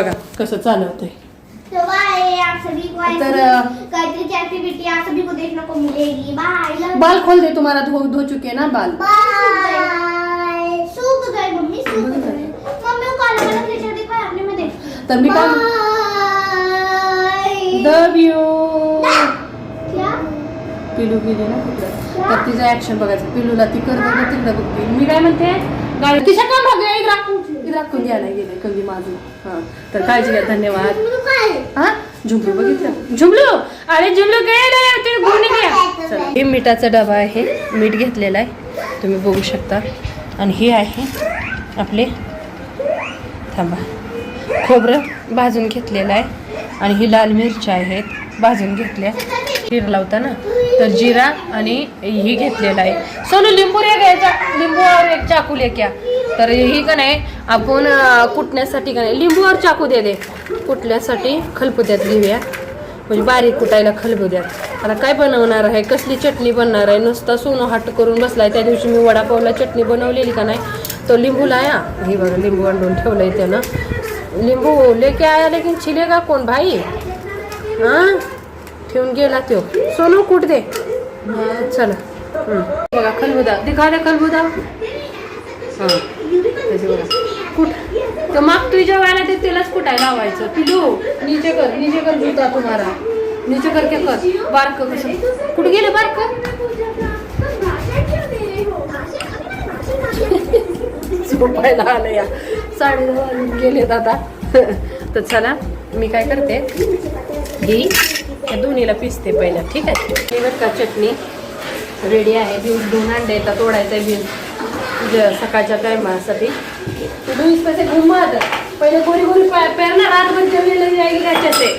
बघा कसं चालवतंय. तर, अ, गायत्री की एक्टिविटी आप सभी को देखने को मिलेगी. बाय बाल खोल दे तुम्हाला धो धो चुके ना बाल. तर मी काय बाय. लव यू क्या? पिलू गेली ना तर तिचं ऍक्शन बघायचं. पिलूला ती कर बघ तिकडं बघते. मी काय म्हणते? गाडी तिच्या का भाग इकडं? राखून घ्यायला गेले? कवी माझं? हां तर काळजी घ्या धन्यवाद. हां? झुमलू बघितलं? झुमलू अरे झुमलू गेले ते गुणी घ्या चला. हे मिठाचा डबा आहे. मीठ घेतलेला आहे. तुम्ही बघू शकता. आणि हे आहे आपले थांबा. खोबरं भाजून घेतलेलं आहे. आणि ही लाल मिरच्या आहेत. भाजून घेतल्या. खीर लावता ना तर जिरा आणि ही घेतलेला आहे. सोनू लिंबू रे घ्यायचा लिंबूवर एक चाकू लेक्या तर ही का नाही आपण कुटण्यासाठी का नाही लिंबूवर चाकू दे दे. कुटण्यासाठी खलपुद्यात घेऊया. म्हणजे बारीक कुटायला खलबुद्यात. आता काय बनवणार आहे? कसली चटणी बनणार आहे? नुसता सोनं हट करून बसलाय. त्या दिवशी मी वडापावला चटणी बनवलेली का नाही तो लिंबू लाया हे बघा लिंबू आणून ठेवलंय त्यानं. लिंबू लेके आया लेकिन छिलेगा कोण भाई? हां? ठेवून गेला तो. सोनू कुठ दे. चला. बघा खलबुदा. दिखा रे खलबुदा. हां बघा. कुठ तो मागतोय जेवायला ते त्यालाच कुठाय लावायचं. पिलू नीचे कर नीचे कर जुता तुम्हाला. नीचे कर के कर. बारक कसं. कुठे गेलं बारक? झोपायला आलं या. साडे गेले दादा तर चला मी काय करते ही या दोन्हीला पिसते पहिला ठीक आहे? हे बरं का चटणी रेडी आहे. बीन्स दोन अंडे येतात तोडायचं आहे बीन्स सकाळच्या टायमासाठी. बीन्स पैसे घुमत पहिले गोरी गोरी पेरणार रातभर जेवलेलं जाईल त्याच्यात ते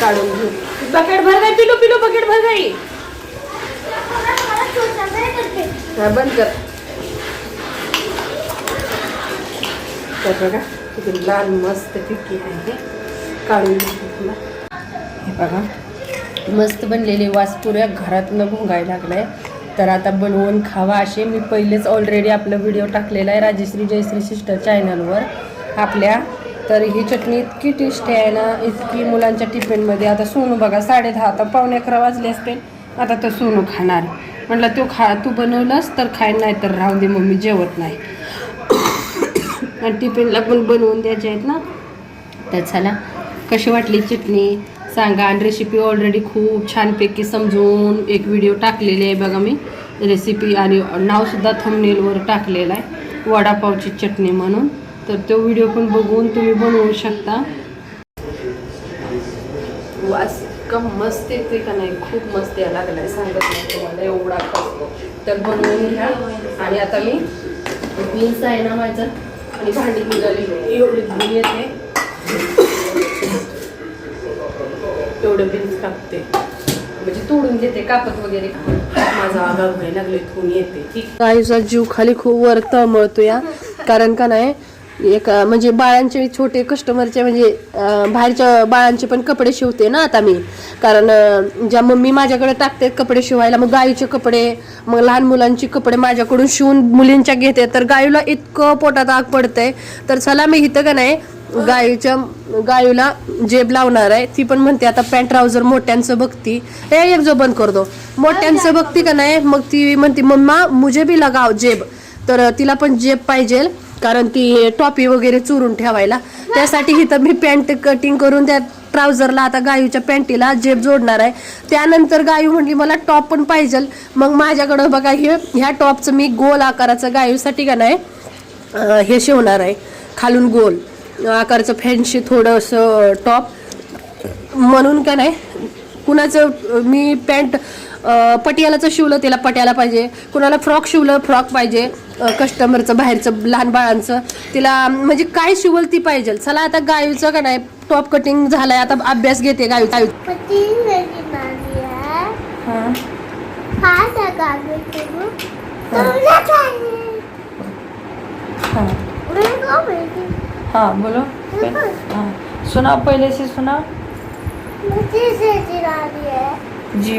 काढून घेऊ. बकेट भर जाई पिलो पिलो बकेट भर जाई. बंद कर. तर बघा किती लाल मस्त पिकी आहे. काढून तुला हे बघा. मस्त बनलेले वास पुऱ्या घरातनं भोंगायला लागलाय. तर आता बनवून खावा असे मी पहिलेच ऑलरेडी आपला व्हिडिओ टाकलेला आहे राजश्री जयश्री सिस्टर चॅनलवर आपल्या तर ही चटणी इतकी टेस्टी आहे ना इतकी मुलांच्या टिफिनमध्ये आता सोनू बघा साडे दहा आता पावणे अकरा वाजले असते आता तर सोनू खाणार. म्हटलं तो खा तू बनवलंस तर खाय नाही तर राहू दे मम्मी जेवत नाही. आणि टिफिनला पण बनवून द्यायचे आहेत ना. तर चला कशी वाटली चटणी? सांगा. आणि रेसिपी ऑलरेडी खूप छानपैकी समजून एक व्हिडिओ टाकलेले आहे बघा मी. रेसिपी आणि नावसुद्धा थंबनेलवर टाकलेलं आहे. वडापावची चटणी म्हणून. तर तो व्हिडिओ पण बघून तुम्ही बनवू शकता. वास का मस्त येते का नाही? खूप मस्त यायला लागलाय. सांगत नाही तुम्हाला एवढा तर बनवून घ्या. आणि आता मी बीन्स आहे ना माझं. आणि भांडी निघाली. एवढी धुणी येते एवढं बीन्स टाकते म्हणजे तोडून घेते कापत वगैरे. माझा आगाव व्हायला लागले धुणी येते. ठीक. गाईचा जीव खाली खूप वर तळमळतो या कारण का नाही एक म्हणजे बाळांचे छोटे कस्टमरचे म्हणजे बाहेरच्या बाळांचे पण कपडे शिवते ना आता मी. कारण ज्या मम्मी माझ्याकडे टाकते कपडे शिवायला मग गाईचे कपडे मग लहान मुलांचे कपडे माझ्याकडून शिवून मुलींच्या घेते. तर गाईला इतकं पोटात आग पडतंय. तर चला मी इथं का नाही गाईच्या गायूला जेब लावणार आहे. ती पण म्हणते आता पॅन्ट ट्राउझर मोठ्यांचं बघती. हे एक जो बंद करतो मोठ्यांचं बघती का नाही? मग ती म्हणते मम्मा मुझे बी लगाव जेब. तर तिला पण जेब पाहिजे कारण ती टॉपी वगैरे चुरून ठेवायला. त्यासाठी इथं मी पॅन्ट कटिंग करून त्या ट्राउझरला आता गायूच्या पॅन्टीला जेब जोडणार आहे. त्यानंतर गायू म्हटली मला टॉप पण पाहिजे मग माझ्याकडं बघा हे ह्या टॉपचं मी गोल आकाराचं गायूसाठी का नाही हे शिवणार आहे. खालून गोल. आकाराचं फॅन्सी थोडंसं टॉप. म्हणून का नाही कुणाचं मी पॅन्ट पटियालाचं शिवलं त्याला पट्याला पाहिजे. कुणाला फ्रॉक शिवलं फ्रॉक पाहिजे. कस्टमरचं बाहेरचं लहान बाळांचं. तिला म्हणजे काय शिवल ती पाहिजे. चला आता गायूचं का नाही टॉप कटिंग झालाय. आता अभ्यास घेते गायू गायू है. हाँ हाँ. बोलो. हाँ. सुनाओ पहले से सुनाओ मुझे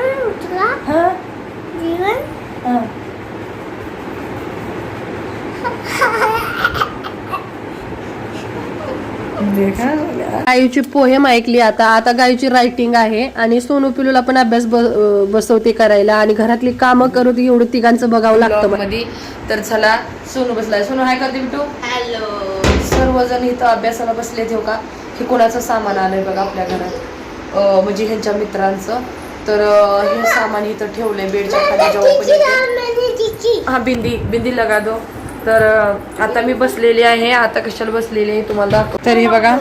उठला हाँ? जीवन? हाँ. गायूची पोहेम ऐकली आता. आता गायूची रायटिंग आहे आणि सोनू पिलूला पण अभ्यास बसवते करायला आणि घरातली कामं करू ती एवढं तिघांचं बघावं लागतं मध्ये तर चला सोनू बसलाय. सोनू हाय करते बिटू. हॅलो सर्वजण इथं अभ्यासाला बसले ठेव का? हे कोणाचं सामान आलंय बघा आपल्या घरात. म्हणजे ह्यांच्या मित्रांचं. तर हे सामान इथं ठेवलंय बेडच्या खाली जेव्हा पण येते. हा बिंदी बिंदी लगा दो. तर आता मी बसलेली आहे आता कशाला बसलेली आहे तुम्हाला दाखव तरी बघा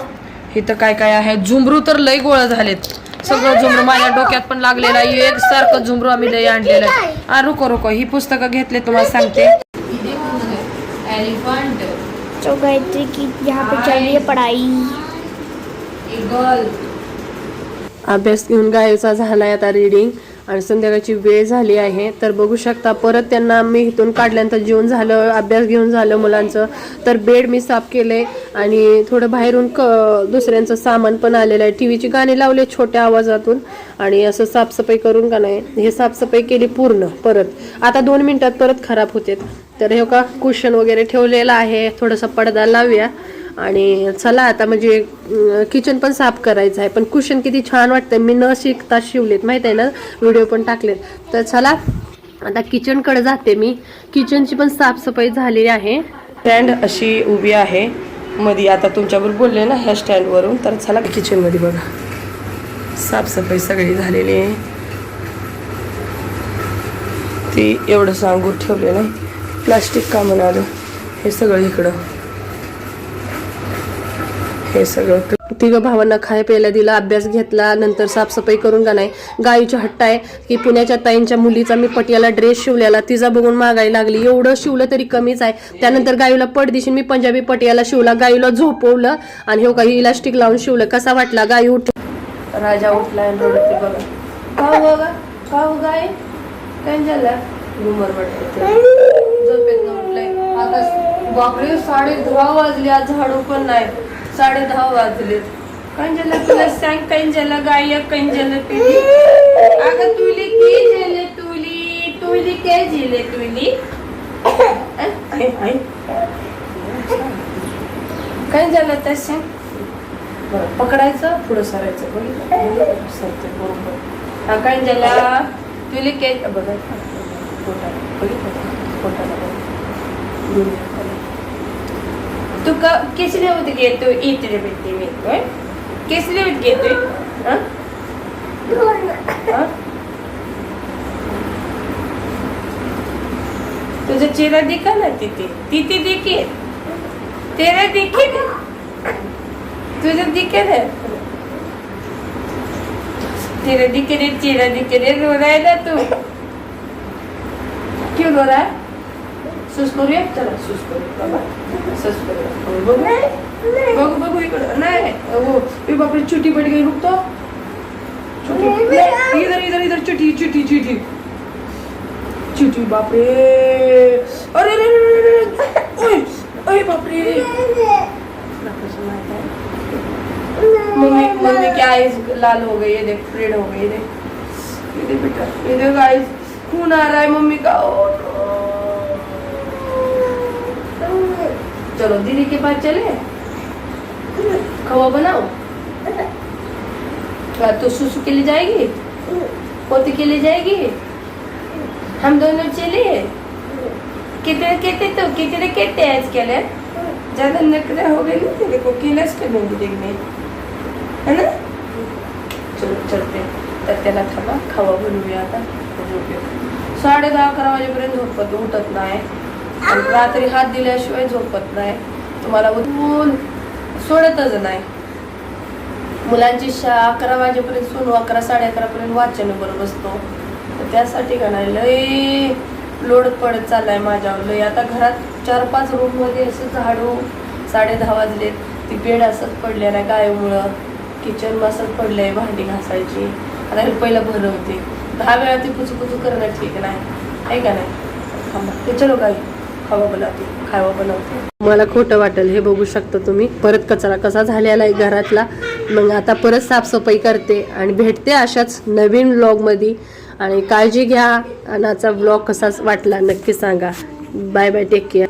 इथं काय काय आहे. झुमरू तर लय गोळा झालेत. सगळं झुमरू माझ्या डोक्यात पण लागलेलं आहे. एक सारखं झुमरू आम्ही लय आणलेलं आहे. आ, रुको रुको. ही पुस्तकं घेतले तुम्हाला सांगते. एलिफंट तो गायत्री की यहाँ पे चल रही है पढ़ाई. अभ्यास घेऊन गायचा झाला आहे आता रिडिंग आणि संध्याकाळची वेळ झाली आहे. तर बघू शकता परत त्यांना मी इथून काढल्यानंतर जेवण झालं अभ्यास घेऊन झालं मुलांचं. तर बेड मी साफ केले आणि थोडं बाहेरून क दुसऱ्यांचं सामान पण आलेलं आहे. टी व्हीची गाणी लावले छोट्या आवाजातून. आणि असं साफसफाई करून का नाही हे साफसफाई केली पूर्ण परत. आता दोन मिनटात परत खराब होते तर हे का कुशन वगैरे ठेवलेलं आहे. थोडासा पडदा लावूया. आणि चला आता म्हणजे किचन पण साफ करायचं आहे. पण कुशन किती छान वाटतं मी न शिकता शिवलेत माहीत आहे ना? व्हिडिओ पण टाकलेत. तर चला आता किचनकडे जाते मी. किचनची पण साफसफाई झालेली आहे. स्टँड अशी उभी आहे. मध्ये आता तुमच्याबरोबर बोलले ना ह्या स्टँडवरून तर चला किचनमध्ये बघा. साफसफाई सगळी झालेली आहे. ती एवढं सांगून ठेवले नाही. प्लास्टिक का म्हणाल? हे सगळं इकडं. हे सगळं तिघं भावांना खाय प्यायला दिला अभ्यास घेतला नंतर साफसफाई करून का नाही. गाईची हट्ट आहे की पुण्याच्या ताईंच्या मुलीचा मी पटियाला ड्रेस शिवलेला तिचा बघून मागायला लागली. एवढं शिवलं तरी कमीच आहे. त्यानंतर गाईला पडदिशी मी पंजाबी पटियाला शिवला गाईला झोपवलं आणि हो काही इलास्टिक लावून शिवलं. कसा वाटला गाई उठ राजा उठला बघा. हो हो गाय काय झालं? घुमर झोपेत उठलंय. आता बापरे साडे दहा वाजले आज झाडू पण नाही. साडे दहा वाजलेत कंजला तुला सांग कंजला गायक कंजला तुली अगं तुली की झेले तुली तुली काय झेले तुली काय झालं त्या सांग पकडायचं पुढं सरायचं बघितलं सरते बरोबर काय झाला तुली काय बघा पोटाला बघितलं पोटाला बघ. तुका खाली. तू का किसले होते घेतो इतरे भेटते मी. होय? किसले होते घेतोय तुझा चेहरा दिखा ना तिथे? तिथे देखे? तेरा देखे ना? तुझा दिखे ना? तेरा दिखे रे चेहरा दिखे रे रो तू? क्यों रो सुस करूया चला सुस करूया बाबा सुस करूया बघू बघू बघू इकडं नाही हो ए बापरे चुटी पड गई रुक तो चुटी इधर इधर इधर चुटी चुटी चुटी चुटी बापरे अरे अरे अरे, अरे, अरे, ओय ओय बापरे मम्मी मम्मी की आईज लाल हो गई है देख रेड हो गई है देख ये देख बेटा ये देख आईज खून आ रहा है मम्मी का ओ चलो दीदी के पास चले. खवा बनाओ तो तू सुसु के लिए जाएगी पोती के लिए जाएगी हम दोनों चले. कितने कहते तो? कितने कितने आज के लिए ज्यादा नखरे हो गए ना तेरे को किलस करेंगे देखने? है ना? चलो चलते. तर त्याला थांबा खावा बनवूया आता. झोपूया साडे दहा अकरा वाजेपर्यंत झोपत उठत नाही. रात्री हात दिल्याशिवाय झोपत नाही. तुम्हाला उठवून सोडतच नाही. मुलांची शा अकरा वाजेपर्यंत सोनू अकरा साडे अकरापर्यंत वाचन बरोबर बसतो. तर त्यासाठी का नाही? लय लोड पडत चाललाय माझ्यावर. लय आता घरात चार पाच रूममध्ये असं झाडू साडे दहा वाजलेत. ती बेड असत पडले ना गायमुळं. किचन असत पडलंय भांडी घासायची. आता हे पहिलं भरं होते. दहा वेळा ती पुचू पुचू करणं ठीक नाही. आहे का नाही? थांबा. ते चलो काही. खावा बनवते बनवते. मला खोटं वाटेल हे बघू शकता तुम्ही. परत कचरा कसा झालेला आहे घरातला. मग आता परत साफसफाई करते आणि भेटते अशाच नवीन ब्लॉगमध्ये आणि काळजी घ्या. आणि आजचा ब्लॉग कसा वाटला नक्की सांगा. Bye bye take care